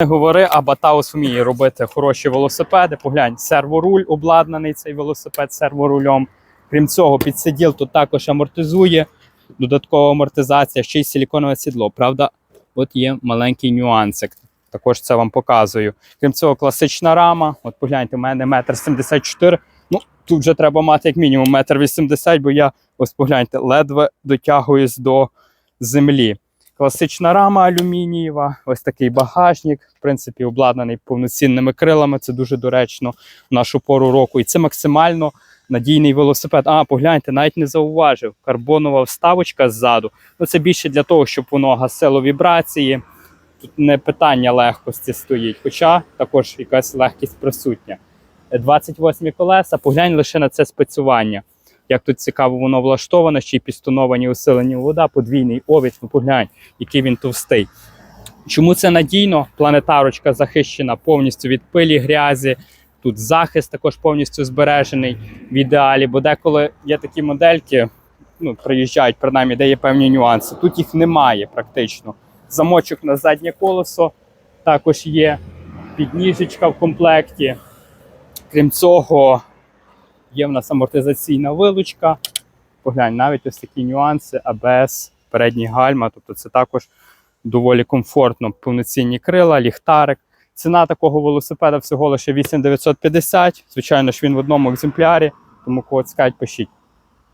Не говори, а Батаус вміє робити хороші велосипеди. Поглянь, серворуль обладнаний цей велосипед серворулем. Крім цього, підсиділ тут також амортизує, додаткова амортизація, ще й силіконове сідло. Правда, от є маленький нюансик. Також це вам показую. Крім цього, класична рама. От погляньте, у мене метр сімдесят чотири. Ну, тут вже треба мати як мінімум метр вісімдесят, бо я ось погляньте, ледве дотягуюсь до землі. Класична рама алюмінієва, ось такий багажник, в принципі, обладнаний повноцінними крилами. Це дуже доречно в нашу пору року. І це максимально надійний велосипед. А, погляньте, навіть не зауважив. Карбонова вставочка ззаду. Ну, це більше для того, щоб воно гасило вібрації. Тут не питання легкості стоїть, хоча також якась легкість присутня. 28 колеса, поглянь лише на це спецювання. Як тут цікаво воно влаштовано, ще й пістоновані усилені вода, подвійний овід, ну поглянь, який він товстий. Чому це надійно? Планетарочка захищена повністю від пилі, грязі. Тут захист також повністю збережений в ідеалі, бо деколи є такі модельки, ну, приїжджають, принаймні, де є певні нюанси. Тут їх немає практично. Замочок на заднє колесо також є, підніжечка в комплекті. Крім цього, є в нас амортизаційна вилучка. Поглянь, навіть ось такі нюанси, АБС, передні гальма. Тобто це також доволі комфортно. Повноцінні крила, ліхтарик. Ціна такого велосипеда всього лише 8950. Звичайно ж, він в одному екземплярі, тому кого цікавить, пишіть.